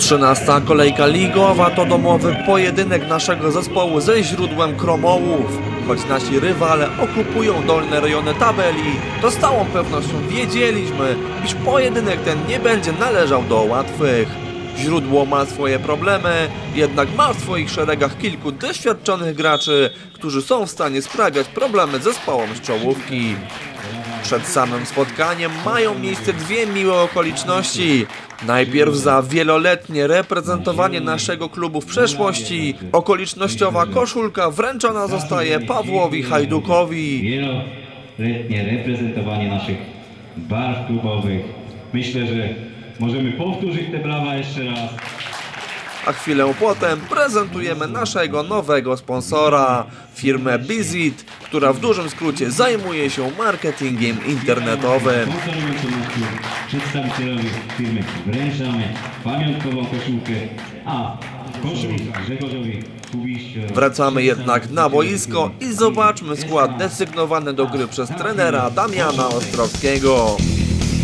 13 kolejka ligowa to domowy pojedynek naszego zespołu ze źródłem Kromołów. Choć nasi rywale okupują dolne rejony tabeli, to z całą pewnością wiedzieliśmy, iż pojedynek ten nie będzie należał do łatwych. Źródło ma swoje problemy, jednak ma w swoich szeregach kilku doświadczonych graczy, którzy są w stanie sprawiać problemy zespołom z czołówki. Przed samym spotkaniem mają miejsce dwie miłe okoliczności. Najpierw za wieloletnie reprezentowanie naszego klubu w przeszłości okolicznościowa koszulka wręczona zostaje Pawłowi Hajdukowi. Wieloletnie reprezentowanie naszych barw klubowych. Myślę, że możemy powtórzyć te brawa jeszcze raz. A chwilę potem prezentujemy naszego nowego sponsora, firmę Bizit, która w dużym skrócie zajmuje się marketingiem internetowym. Przedstawicielowi firmy wręczamy pamiątkową koszulkę, a koszulka Grzegorzowi Kubiście. Wracamy jednak na boisko i zobaczmy skład desygnowany do gry przez trenera Damiana Ostrowskiego.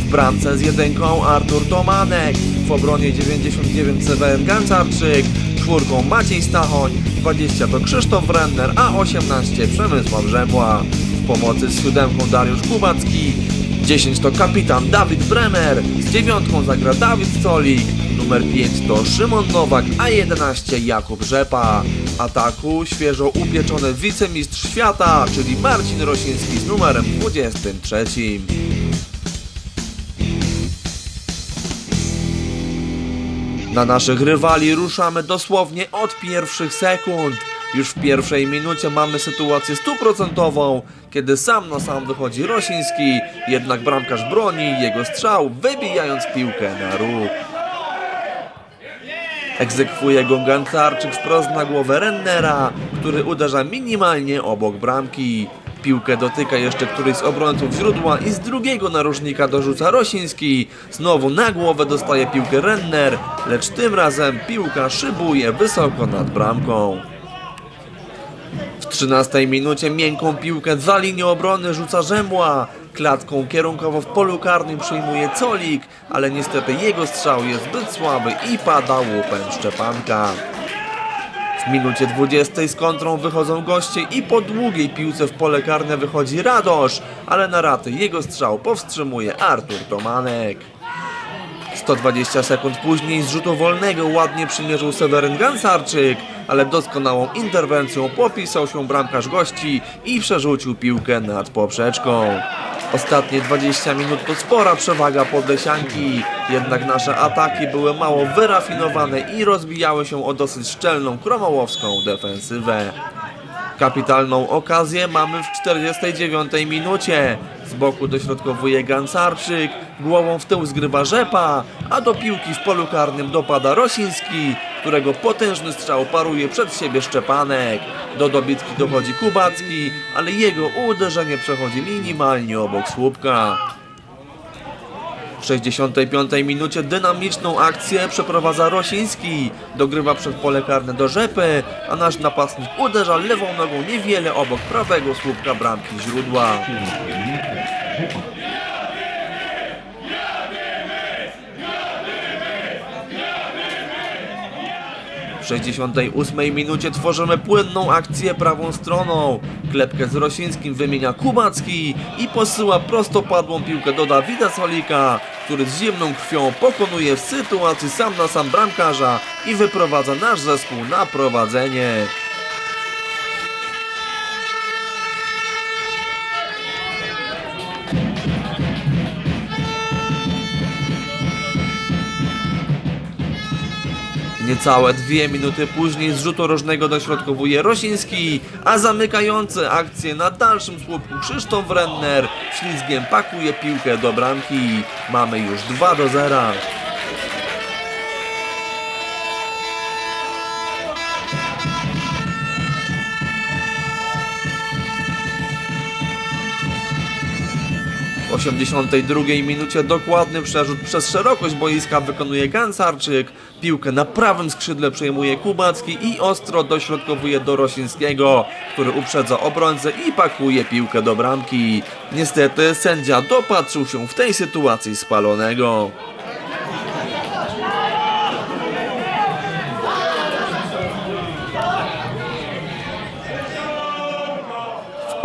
W bramce z jedynką Artur Tomanek, w obronie 99 Seweryn Gancarczyk, czwórką Maciej Stachoń, 20 to Krzysztof Renner, a 18 Przemysław Rzemła. W pomocy z siódemką Dariusz Kubacki, 10 to kapitan Dawid Bremer, z dziewiątką zagra Dawid Stolik, numer 5 to Szymon Nowak, a 11 Jakub Rzepa. Ataku świeżo upieczony wicemistrz świata, czyli Marcin Rosiński z numerem 23. Na naszych rywali ruszamy dosłownie od pierwszych sekund. Już w pierwszej minucie mamy sytuację stuprocentową, kiedy sam na sam wychodzi Rosiński, jednak bramkarz broni jego strzał, wybijając piłkę na róg. Egzekwuje go Gancarczyk wprost na głowę Rennera, który uderza minimalnie obok bramki. Piłkę dotyka jeszcze któryś z obrońców źródła i z drugiego narożnika dorzuca Rosiński. Znowu na głowę dostaje piłkę Renner, lecz tym razem piłka szybuje wysoko nad bramką. W 13 minucie miękką piłkę za linię obrony rzuca Rzemła. Klatką kierunkowo w polu karnym przyjmuje Colik, ale niestety jego strzał jest zbyt słaby i pada łupem Szczepanka. W minucie 20 z kontrą wychodzą goście i po długiej piłce w pole karne wychodzi Radosz, ale na raty jego strzał powstrzymuje Artur Tomanek. 120 sekund później z rzutu wolnego ładnie przymierzył Seweryn Gansarczyk, ale doskonałą interwencją popisał się bramkarz gości i przerzucił piłkę nad poprzeczką. Ostatnie 20 minut to spora przewaga Podlesianki, jednak nasze ataki były mało wyrafinowane i rozbijały się o dosyć szczelną kromołowską defensywę. Kapitalną okazję mamy w 49 minucie. Z boku dośrodkowuje Gansarczyk, głową w tył zgrywa Rzepa, a do piłki w polu karnym dopada Rosiński, którego potężny strzał paruje przed siebie Szczepanek. Do dobitki dochodzi Kubacki, ale jego uderzenie przechodzi minimalnie obok słupka. W 65 minucie dynamiczną akcję przeprowadza Rosiński. Dogrywa przed pole karne do Rzepy, a nasz napastnik uderza lewą nogą niewiele obok prawego słupka bramki źródła. W 68 minucie tworzymy płynną akcję prawą stroną. Klepkę z Rosińskim wymienia Kubacki i posyła prostopadłą piłkę do Dawida Solika, który z zimną krwią pokonuje w sytuacji sam na sam bramkarza i wyprowadza nasz zespół na prowadzenie. Niecałe dwie minuty później z rzutu rożnego dośrodkowuje Rosiński, a zamykający akcję na dalszym słupku Krzysztof Renner ślizgiem pakuje piłkę do bramki. Mamy już 2 do 0. 82 minucie dokładny przerzut przez szerokość boiska wykonuje Gansarczyk. Piłkę na prawym skrzydle przejmuje Kubacki i ostro dośrodkowuje do Rosińskiego, który uprzedza obrońcę i pakuje piłkę do bramki. Niestety sędzia dopatrzył się w tej sytuacji spalonego.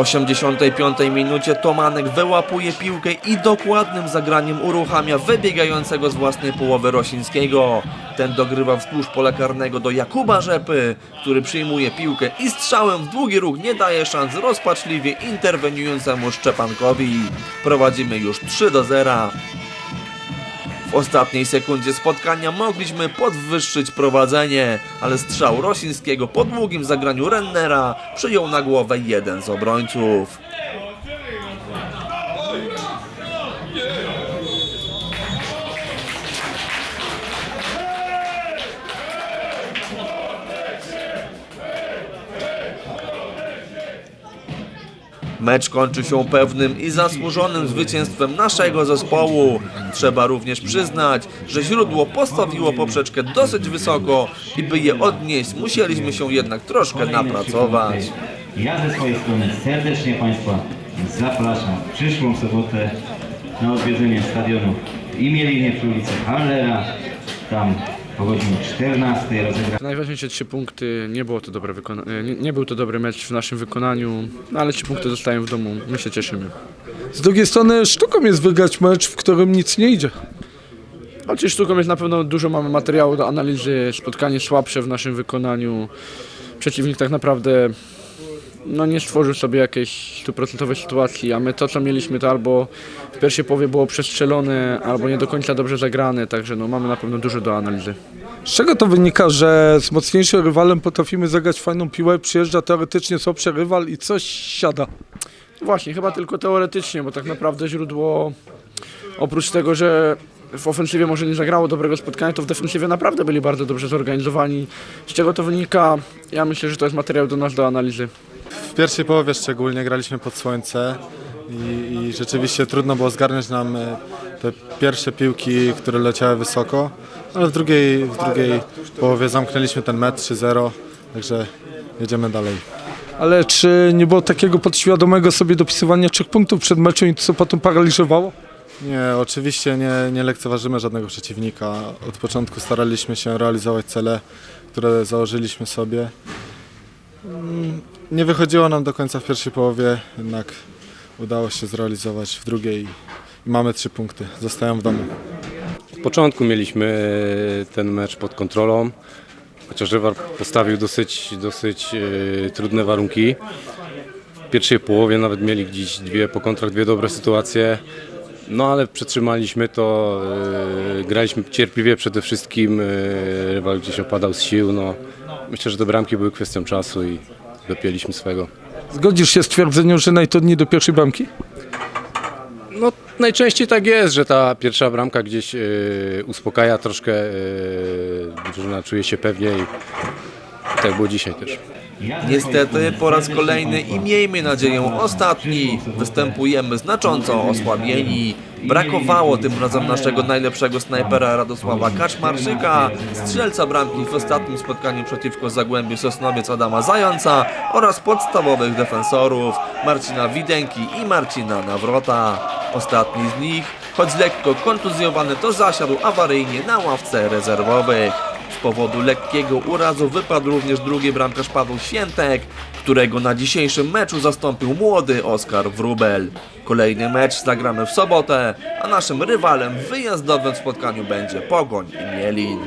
85 minucie Tomanek wyłapuje piłkę i dokładnym zagraniem uruchamia wybiegającego z własnej połowy Rosińskiego. Ten dogrywa wzdłuż pola karnego do Jakuba Rzepy, który przyjmuje piłkę i strzałem w długi róg nie daje szans rozpaczliwie interweniującemu Szczepankowi. Prowadzimy już 3 do 0. W ostatniej sekundzie spotkania mogliśmy podwyższyć prowadzenie, ale strzał Rosińskiego po długim zagraniu Rennera przyjął na głowę jeden z obrońców. Mecz kończy się pewnym i zasłużonym zwycięstwem naszego zespołu. Trzeba również przyznać, że źródło postawiło poprzeczkę dosyć wysoko i by je odnieść, musieliśmy się jednak troszkę napracować. Ja ze swojej strony serdecznie Państwa zapraszam w przyszłą sobotę na odwiedzenie stadionu w Imielinie przy ulicy Hallera. Tam po godzinie 14 rozegra Najważniejsze trzy punkty, nie, było to dobre wykona- nie, nie był to dobry mecz w naszym wykonaniu, no ale trzy punkty zostają w domu, my się cieszymy. Z drugiej strony sztuką jest wygrać mecz, w którym nic nie idzie. Oczywiście sztuką jest na pewno dużo mamy materiału do analizy, spotkanie słabsze w naszym wykonaniu. Przeciwnik tak naprawdę no, nie stworzył sobie jakiejś stuprocentowej sytuacji, a my to co mieliśmy to albo w pierwszej połowie było przestrzelone, albo nie do końca dobrze zagrane, także no, mamy na pewno dużo do analizy. Z czego to wynika, że z mocniejszym rywalem potrafimy zagrać fajną piłę, przyjeżdża teoretycznie słabszy rywal i coś siada? Właśnie, chyba tylko teoretycznie, bo tak naprawdę źródło, oprócz tego, że w ofensywie może nie zagrało dobrego spotkania, to w defensywie naprawdę byli bardzo dobrze zorganizowani. Z czego to wynika? Ja myślę, że to jest materiał do nas do analizy. W pierwszej połowie szczególnie graliśmy pod słońce i, i rzeczywiście trudno było zgarnąć nam e, te pierwsze piłki, które leciały wysoko, ale w drugiej, w drugiej połowie zamknęliśmy ten mecz 3-0, także jedziemy dalej. Ale czy nie było takiego podświadomego sobie dopisywania trzech punktów przed meczem i co potem paraliżowało? Nie, oczywiście nie, nie lekceważymy żadnego przeciwnika. Od początku staraliśmy się realizować cele, które założyliśmy sobie. Nie wychodziło nam do końca w pierwszej połowie, jednak udało się zrealizować w drugiej i mamy trzy punkty. Zostają w domu. Od początku mieliśmy e, ten mecz pod kontrolą, chociaż rywal postawił dosyć, dosyć e, trudne warunki. W pierwszej połowie nawet mieli gdzieś dwie po kontrach, dwie dobre sytuacje. No ale przetrzymaliśmy to, e, graliśmy cierpliwie przede wszystkim, rywal gdzieś opadał z sił. No. Myślę, że te bramki były kwestią czasu i dopięliśmy swego. Zgodzisz się z twierdzeniem, że najtrudniej do pierwszej bramki? No, najczęściej tak jest, że ta pierwsza bramka gdzieś e, uspokaja troszkę, e, drużyna czuje się pewniej. Tak było dzisiaj też. Niestety po raz kolejny i miejmy nadzieję ostatni występujemy znacząco osłabieni. Brakowało tym razem naszego najlepszego snajpera Radosława Kaczmarczyka, strzelca bramki w ostatnim spotkaniu przeciwko Zagłębiu Sosnowiec Adama Zająca oraz podstawowych defensorów Marcina Widenki i Marcina Nawrota. Ostatni z nich, choć lekko kontuzjowany, to zasiadł awaryjnie na ławce rezerwowych. Z powodu lekkiego urazu wypadł również drugi bramkarz Paweł Świętek, którego na dzisiejszym meczu zastąpił młody Oskar Wrubel. Kolejny mecz zagramy w sobotę, a naszym rywalem w wyjazdowym spotkaniu będzie Pogoń i Mielin.